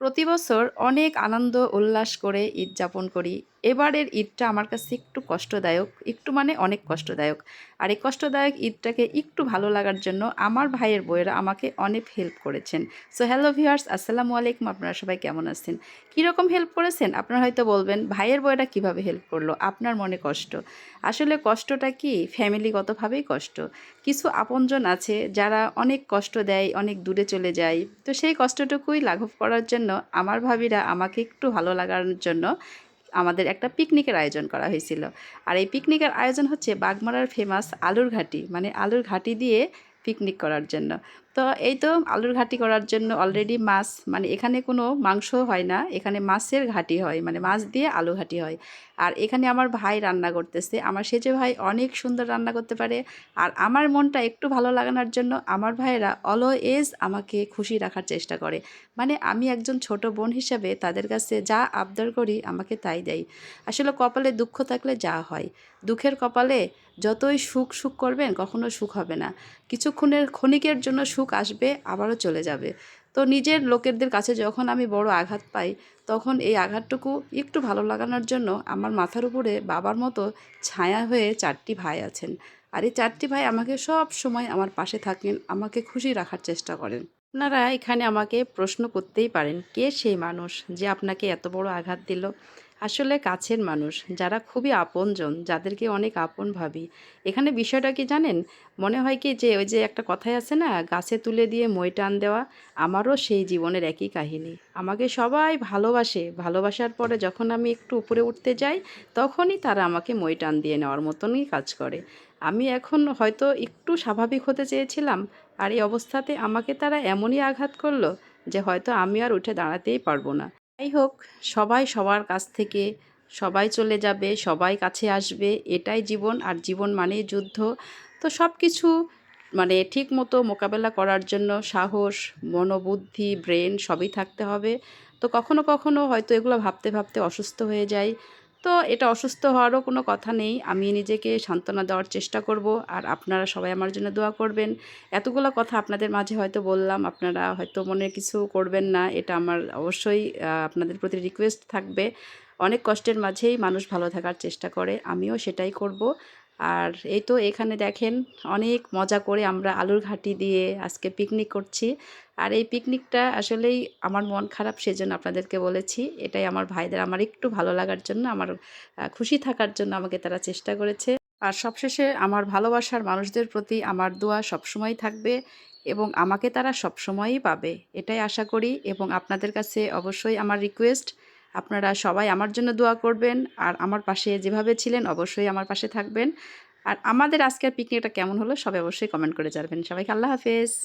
প্রতি বছর অনেক আনন্দ উল্লাস করে ঈদ যাপন করি। এবারের ঈদটা আমার কাছে একটু কষ্টদায়ক, একটু মানে অনেক কষ্টদায়ক। আর এই কষ্টদায়ক ঈদটাকে একটু ভালো লাগার জন্য আমার ভাইয়ের বইয়েরা আমাকে অনেক হেল্প করেছেন। সো হ্যালো ভিউয়ার্স আসসালামু আলাইকুম, আপনারা সবাই কেমন আছেন? কীরকম হেল্প করেছেন? আপনারা হয়তো বলবেন, ভাইয়ের বইয়েরা কীভাবে হেল্প করল? আপনার মনে কষ্ট? আসলে কষ্টটা কি? ফ্যামিলিগতভাবেই কষ্ট। কিছু আপনজন আছে যারা অনেক কষ্ট দেয়, অনেক দূরে চলে যায়। তো সেই কষ্টটুকুই লাঘব করার জন্য আমার ভাবিরা আমাকে একটু ভালো লাগার জন্য আমাদের একটা পিকনিকের আয়োজন করা হয়েছিল। আর এই পিকনিকের আয়োজন হচ্ছে বাগমারার ফেমাস আলুর ঘাটি মানে আলুর ঘাটি দিয়ে পিকনিক করার জন্য। তো এই তো আলুর ঘাটি করার জন্য অলরেডি মাছ মানে এখানে কোনো মাংস হয় না, এখানে মাছের ঘাটি হয় মানে মাছ দিয়ে আলু ঘাটি হয়। আর এখানে আমার ভাই রান্না করতেছে, আমার সেজে ভাই অনেক সুন্দর রান্না করতে পারে। আর আমার মনটা একটু ভালো লাগানোর জন্য আমার ভাইয়েরা অলওয়েজ আমাকে খুশি রাখার চেষ্টা করে। মানে আমি একজন ছোট বোন হিসেবে তাদের কাছে যা আবদার করি আমাকে তাই দেয়। আসলে কপালে দুঃখ থাকলে যা হয়। দুঃখের কপালে যতই সুখ সুখ করবেন কখনো সুখ হবে না। কিছুক্ষণের ক্ষণিকের জন্য সুখ আসবে, আবারও চলে যাবে। তো নিজের লোকেদের কাছে যখন আমি বড় আঘাত পাই, তখন এই আঘাতটুকু একটু ভালো লাগানোর জন্য আমার মাথার উপরে বাবার মতো ছায়া হয়ে চারটি ভাই আছেন। আর এই চারটি ভাই আমাকে সব সময় আমার পাশে থাকেন, আমাকে খুশি রাখার চেষ্টা করেন। আপনারা এখানে আমাকে প্রশ্ন করতেই পারেন, কে সেই মানুষ যে আপনাকে এত বড় আঘাত দিল? আসলে কাছের মানুষ, যারা খুবই আপনজন, যাদেরকে অনেক আপন ভাবি। এখানে বিষয়টা কি জানেন? মনে হয় কি যে ওই যে একটা কথাই আছে না, গাছে তুলে দিয়ে মই টান দেওয়া, আমারও সেই জীবনের একই কাহিনী। আমাকে সবাই ভালোবাসে, ভালোবাসার পরে যখন আমি একটু উপরে উঠতে যাই, তখনই তারা আমাকে মই টান দিয়ে নেওয়ার মতনই কাজ করে। আমি এখন হয়তো একটু স্বাভাবিক হতে চেয়েছিলাম, আর এই অবস্থাতে আমাকে তারা এমনই আঘাত করল যে হয়তো আমি আর উঠে দাঁড়াতেই পারব না। যাই হোক, সবাই সবার কাছ থেকে সবাই চলে যাবে, সবাই কাছে আসবে, এটাই জীবন আর জীবন মানে যুদ্ধ। তো সব কিছু মানে ঠিক মতো মোকাবেলা করার জন্য সাহস, মনোবুদ্ধি, ব্রেন সবই থাকতে হবে। তো কখনো কখনো হয়তো এগুলো ভাবতে ভাবতে অসুস্থ হয়ে যায় তো এটা অসুস্থ হওয়ারও কোনো কথা নেই। আমি নিজেকে সান্ত্বনা দেওয়ার চেষ্টা করব আর আপনারা সবাই আমার জন্য দোয়া করবেন। এতগুলো কথা আপনাদের মাঝে হয়তো বললাম, আপনারা হয়তো মনে কিছু করবেন না, এটা আমার অবশ্যই আপনাদের প্রতি রিকোয়েস্ট থাকবে। অনেক কষ্টের মাঝেই মানুষ ভালো থাকার চেষ্টা করে, আমিও সেটাই করব। আর এই তো এখানে দেখেন অনেক মজা করে আমরা আলুর ঘাটি দিয়ে আজকে পিকনিক করছি। আর এই পিকনিকটা আসলেই আমার মন খারাপ সেজন্য আপনাদেরকে বলেছি, এটাই আমার ভাইদের, আমার একটু ভালো লাগার জন্য, আমার খুশি থাকার জন্য আমাকে তারা চেষ্টা করেছে। আর সবশেষে আমার ভালোবাসার মানুষদের প্রতি আমার দোয়া সবসময় থাকবে এবং আমাকে তারা সবসময়ই পাবে, এটাই আশা করি এবং আপনাদের কাছে অবশ্যই আমার রিকোয়েস্ট আপনারা সবাই আমার জন্য দোয়া করবেন। আর আমার পাশে যেভাবে ছিলেন অবশ্যই আমার পাশে থাকবেন। আর আমাদের আজকের পিকনিকটা কেমন হলো সবাই অবশ্যই কমেন্ট করে যাবেন সবাইকে আল্লাহ হাফেজ।